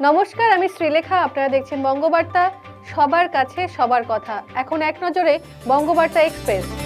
নমস্কার, আমি শ্রীলেখা। আপনারা দেখছেন বঙ্গবার্তা। সবার কাছে সবার কথা। এখন এক নজরে বঙ্গবার্তা এক্সপ্রেস।